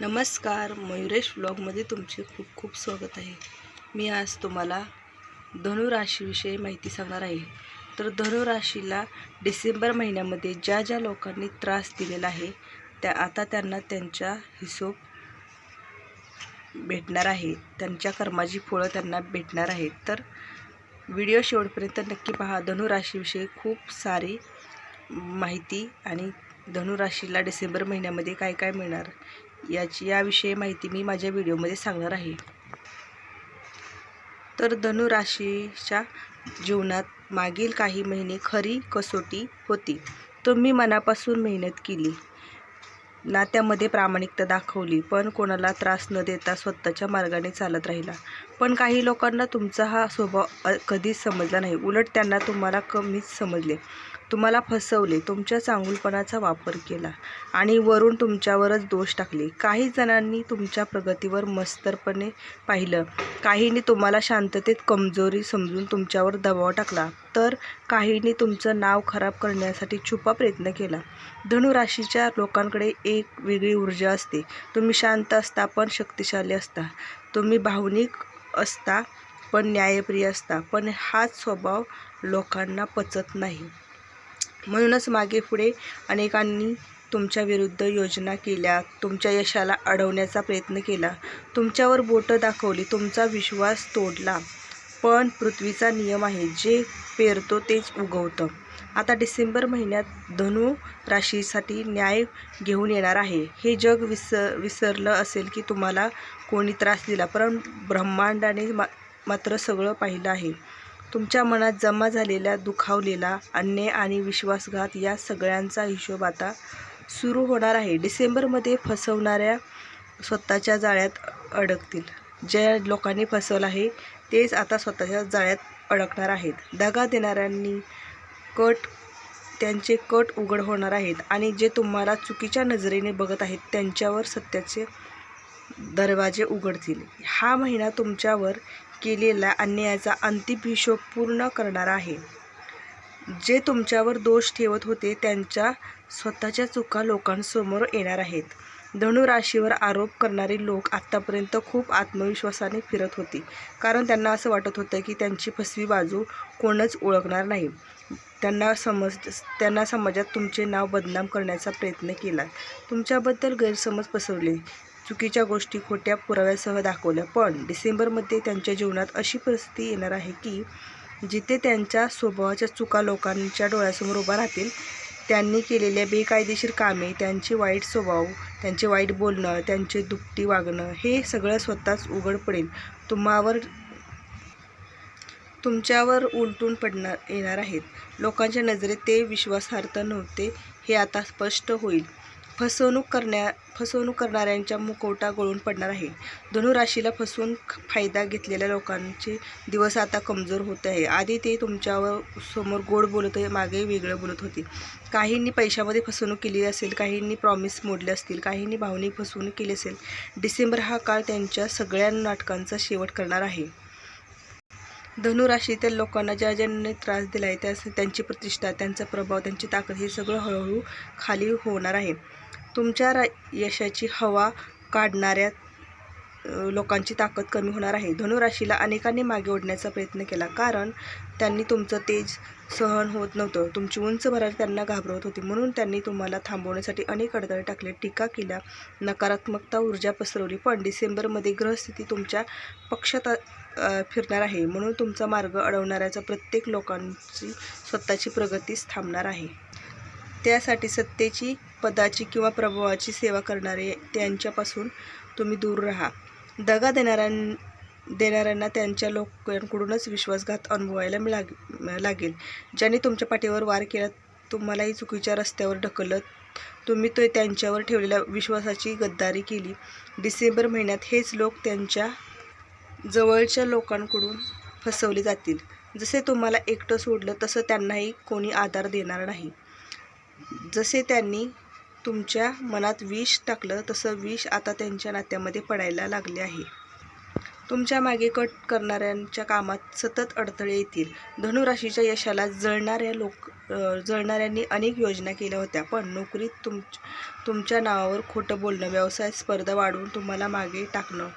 नमस्कार मयुरेश ब्लॉगमध्ये तुमचे खूप खूप स्वागत आहे. मी आज तुम्हाला धनुराशीविषयी माहिती सांगणार आहे. तर धनुराशीला डिसेंबर महिन्यामध्ये ज्या ज्या लोकांनी त्रास दिलेला आहे त्या आता त्यांना त्यांचा हिशोब भेटणार आहे. त्यांच्या कर्माची फळं त्यांना भेटणार आहेत. तर व्हिडिओ शेवटपर्यंत नक्की पहा. धनुराशीविषयी खूप सारी माहिती आणि धनुराशीला डिसेंबर महिन्यामध्ये काय काय मिळणार याची याविषयी माहिती मी माझ्या व्हिडिओमध्ये सांगणार आहे. तर धनुराशीच्या जीवनात मागील काही महिने खरी कसोटी होती. तुम्ही मनापासून मेहनत केली. नात्यामध्ये प्रामाणिकता दाखवली पण कोणाला त्रास न देता स्वतःच्या मार्गाने चालत राहिला. पण काही लोकांना तुमचा हा स्वभाव कधीच समजला नाही. उलट त्यांना तुम्हाला कमीच समजले. तुम्हाला फसवले तुमच्या चांगुलपणाचा वापर केला आणि वरून तुमच्यावरच दोष टाकले. काही जणांनी तुमच्या प्रगतीवर मस्तरपणे पाहिलं. काहींनी तुम्हाला शांततेत कमजोरी समजून तुमच्यावर दबाव टाकला. तर काहींनी तुमचं नाव खराब करण्यासाठी छुपा प्रयत्न केला. धनुराशीच्या लोकांकडे एक वेगळी ऊर्जा असते. तुम्ही शांत असता पण शक्तिशाली असता. तुम्ही भावनिक असता पण न्यायप्रिय असता. पण हाच स्वभाव लोकांना पचत नाही. म्हणूनच मागे पुढे अनेकांनी तुमच्या विरुद्ध योजना केल्या. तुमच्या यशाला अडवण्याचा प्रयत्न केला. तुमच्यावर बोटं दाखवली. तुमचा विश्वास तोडला. पण पृथ्वीचा नियम आहे जे पेरतो तेच उगवतं. आता डिसेंबर महिन्यात धनु राशीसाठी न्याय घेऊन येणार आहे. हे जग विसर विसरलं असेल की तुम्हाला कोणी त्रास दिला. पण ब्रह्मांडाने मा मात्र सगळं पाहिलं आहे. तुमच्या मनात जमा झालेला दुखावलेला अन्याय आणि विश्वासघात या सगळ्यांचा हिशोब आता सुरू होणार आहे. डिसेंबरमध्ये फसवणाऱ्या स्वतःच्या जाळ्यात अडकतील. ज्या लोकांनी फसवलं आहे तेच आता स्वतःच्या जाळ्यात अडकणार आहेत. दगा देणाऱ्यांनी कट त्यांचे कट उघड होणार आहेत आणि जे तुम्हाला चुकीच्या नजरेने बघत आहेत त्यांच्यावर सत्याचे दरवाजे उघडतील. हा महिना तुमच्यावर केलेला अन्यायाचा अंतिम हिशोब पूर्ण करणारा आहे. जे तुमच्यावर दोष ठेवत होते त्यांच्या स्वतःच्या चुका लोकांसमोर येणार आहेत. धनुराशीवर आरोप करणारे लोक आत्तापर्यंत खूप आत्मविश्वासाने फिरत होते. कारण त्यांना असं वाटत होतं की त्यांची फसवी बाजू कोणच ओळखणार नाही. त्यांना समज त्यांना समाजात तुमचे नाव बदनाम करण्याचा प्रयत्न केला. तुमच्याबद्दल गैरसमज पसरले. चुकीच्या गोष्टी खोट्या पुराव्यासह दाखवल्या. पण डिसेंबरमध्ये त्यांच्या जीवनात अशी परिस्थिती येणार आहे की जिथे त्यांच्या स्वभावाच्या चुका लोकांच्या डोळ्यासमोर उभा राहतील त्यांनी केलेल्या बेकायदेशीर कामे त्यांचे वाईट स्वभाव त्यांचे वाईट बोलणं त्यांचे दुपटी वागणं हे सगळं स्वतःच उघड पडेल. तुम्हावर तुमच्यावर उलटून पडणार येणार आहेत. लोकांच्या नजरेत ते विश्वासार्थ नव्हते हे आता स्पष्ट होईल. फसवणूक करण्या फसवणूक करणाऱ्यांच्या मुखवटा गळून पडणार आहे. धनुराशीला फसवून फायदा घेतलेल्या लोकांचे दिवस आता कमजोर होत आहे. आधी ते तुमच्यावर समोर गोड बोलत आहे मागे वेगळं बोलत होते. काहींनी पैशामध्ये फसवणूक केली असेल काहींनी प्रॉमिस मोडले असतील काहींनी भावनिक फसवणूक केली असेल. डिसेंबर हा काळ त्यांच्या सगळ्या नाटकांचा शेवट करणार आहे. धनुराशीतील लोकांना ज्या ज्यांनी त्रास दिला आहे त्या त्यांची प्रतिष्ठा त्यांचा प्रभाव त्यांची ताकद हे सगळं हळूहळू खाली होणार आहे. तुमच्या रा यशाची हवा काढणाऱ्या लोकांची ताकद कमी होणार आहे. धनुराशीला अनेकांनी मागे ओढण्याचा प्रयत्न केला कारण त्यांनी तुमचं तेज सहन होत नव्हतं. तुमची उंच भरायला त्यांना घाबरवत होती. म्हणून त्यांनी तुम्हाला थांबवण्यासाठी अनेक अडथळे टाकले. टीका केल्या नकारात्मकता ऊर्जा पसरवली पण डिसेंबरमध्ये ग्रहस्थिती तुमच्या पक्षात फिरणार आहे. म्हणून तुमचा मार्ग अडवणाऱ्याचा प्रत्येक लोकांची स्वतःची प्रगतीच थांबणार आहे. त्यासाठी सत्तेची पदाची किंवा प्रभावाची सेवा करणारे त्यांच्यापासून तुम्ही दूर राहा. दगा देणाऱ्यां देणाऱ्यांना त्यांच्या लोकांकडूनच विश्वासघात अनुभवायला मिळाग लागेल. ज्यांनी तुमच्या पाठीवर वार केला तुम्हालाही चुकीच्या रस्त्यावर ढकलत तुम्ही तो त्यांच्यावर ठेवलेल्या विश्वासाची गद्दारी केली. डिसेंबर महिन्यात हेच लोक त्यांच्या जवळच्या लोकांकडून फसवले जातील. जसे तुम्हाला एकटं सोडलं तसं त्यांनाही कोणी आधार देणार नाही. जसे त्यांनी तुमच्या मनात विष टाकलं तसं विष आता त्यांच्या नात्यामध्ये पडायला लागले आहे. तुमच्या मागे कट करणाऱ्यांच्या कामात सतत अडथळे येतील. धनुराशीच्या यशाला जळणाऱ्या लोक जळणाऱ्यांनी अनेक योजना केल्या होत्या पण नोकरीत तुम तुमच्या नावावर खोटं बोलणं व्यवसाय स्पर्धा वाढवून तुम्हाला मागे टाकणं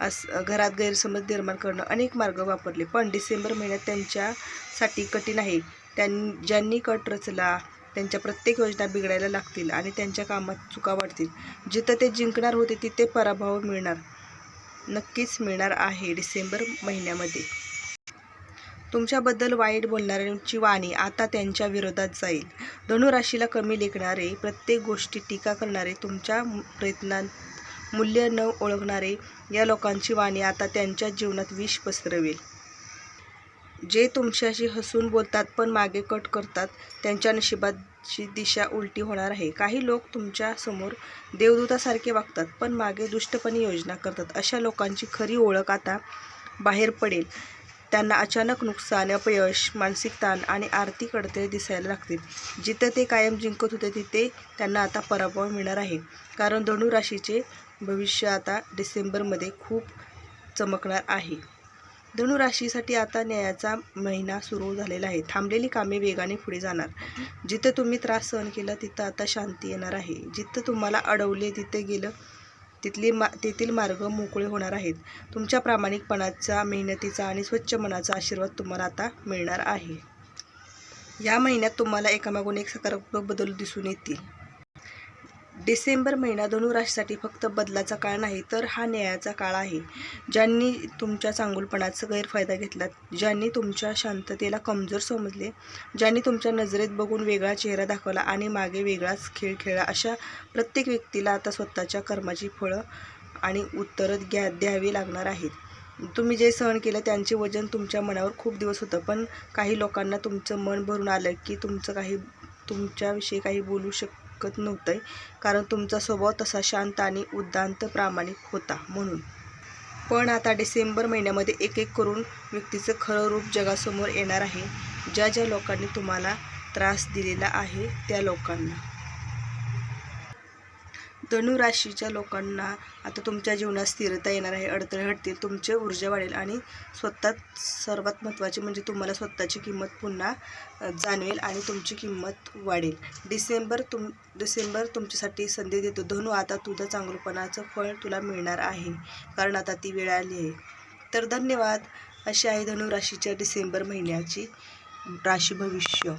अस घरात गैरसमज निर्माण करणं अनेक मार्ग वापरले. पण डिसेंबर महिन्यात त्यांच्यासाठी कठीण आहे. त्यां ज्यांनी कट रचला त्यांच्या प्रत्येक योजना बिघडायला लागतील आणि त्यांच्या कामात चुका वाढतील. जिथं ते जिंकणार होते तिथे पराभव मिळणार नक्कीच मिळणार आहे डिसेंबर महिन्यामध्ये. तुमच्याबद्दल वाईट बोलणाऱ्यांची वाणी आता त्यांच्या विरोधात जाईल. धनुराशीला कमी लेखणारे प्रत्येक गोष्टी टीका करणारे तुमच्या प्रयत्नात मूल्य न ओळखणारे या लोकांची वाणी आता त्यांच्या जीवनात विष पसरवेल. जे तुमच्याशी हसून बोलतात पण मागे कट करतात त्यांच्या नशिबाची दिशा उलटी होणार आहे. काही लोक तुमच्यासमोर देवदूतासारखे वागतात पण मागे दुष्टपणे योजना करतात. अशा लोकांची खरी ओळख आता बाहेर पडेल. त्यांना अचानक नुकसान अपयश मानसिक ताण आणि आर्थिक अडथळे दिसायला लागतील. जिथं ते कायम जिंकत होते तिथे त्यांना आता पराभव मिळणार आहे. कारण धनु राशीचे भविष्य आता डिसेंबरमध्ये खूप चमकणार आहे. धनुराशीसाठी आता न्यायाचा महिना सुरू झालेला आहे. थांबलेली कामे वेगाने पुढे जाणार. जिथं तुम्ही त्रास सहन केला तिथं आता शांती येणार आहे. जिथं तुम्हाला अडवले तिथे गेलं तिथली मा तेथील मार्ग मोकळे होणार आहेत. तुमच्या प्रामाणिकपणाचा मेहनतीचा आणि स्वच्छ मनाचा आशीर्वाद तुम्हाला आता मिळणार आहे. या महिन्यात तुम्हाला एकामागून एक सकारात्मक बदल दिसून येतील. डिसेंबर महिना धनुराशीसाठी फक्त बदलाचा काळ नाही तर हा न्यायाचा काळ आहे. ज्यांनी तुमच्या चांगुलपणाचा गैरफायदा घेतला ज्यांनी तुमच्या शांततेला कमजोर समजले ज्यांनी तुमच्या नजरेत बघून वेगळा चेहरा दाखवला आणि मागे वेगळाच खेळ खेळला अशा प्रत्येक व्यक्तीला आता स्वतःच्या कर्माची फळं आणि उत्तरं घ्या द्यावी लागणार आहेत. तुम्ही जे सहन केलं त्यांचे वजन तुमच्या मनावर खूप दिवस होतं पण काही लोकांना तुमचं मन भरून आलं की तुमचं काही तुमच्याविषयी काही बोलू शक शकत नव्हतं कारण तुमचा स्वभाव तसा शांत आणि उद्दांत प्रामाणिक होता म्हणून. पण आता डिसेंबर महिन्यामध्ये एक एक करून व्यक्तीचं खरं रूप जगासमोर येणार आहे. ज्या ज्या लोकांनी तुम्हाला त्रास दिलेला आहे त्या लोकांना. धनु राशीच्या लोकांना आता तुमच्या जीवनात स्थिरता येणार आहे अडथळे हटतील तुमचे ऊर्जा वाढेल आणि स्वतः सर्वात महत्त्वाचे म्हणजे तुम्हाला स्वतःची किंमत पुन्हा जाणवेल आणि तुमची किंमत वाढेल. डिसेंबर तुम डिसेंबर तुमच्यासाठी संधी देतो. धनु आता तुझं चांगलपणाचं फळ तुला मिळणार आहे. कारण आता ती वेळ आली आहे. तर धन्यवाद. अशी आहे धनु राशीच्या डिसेंबर महिन्याची राशी भविष्य.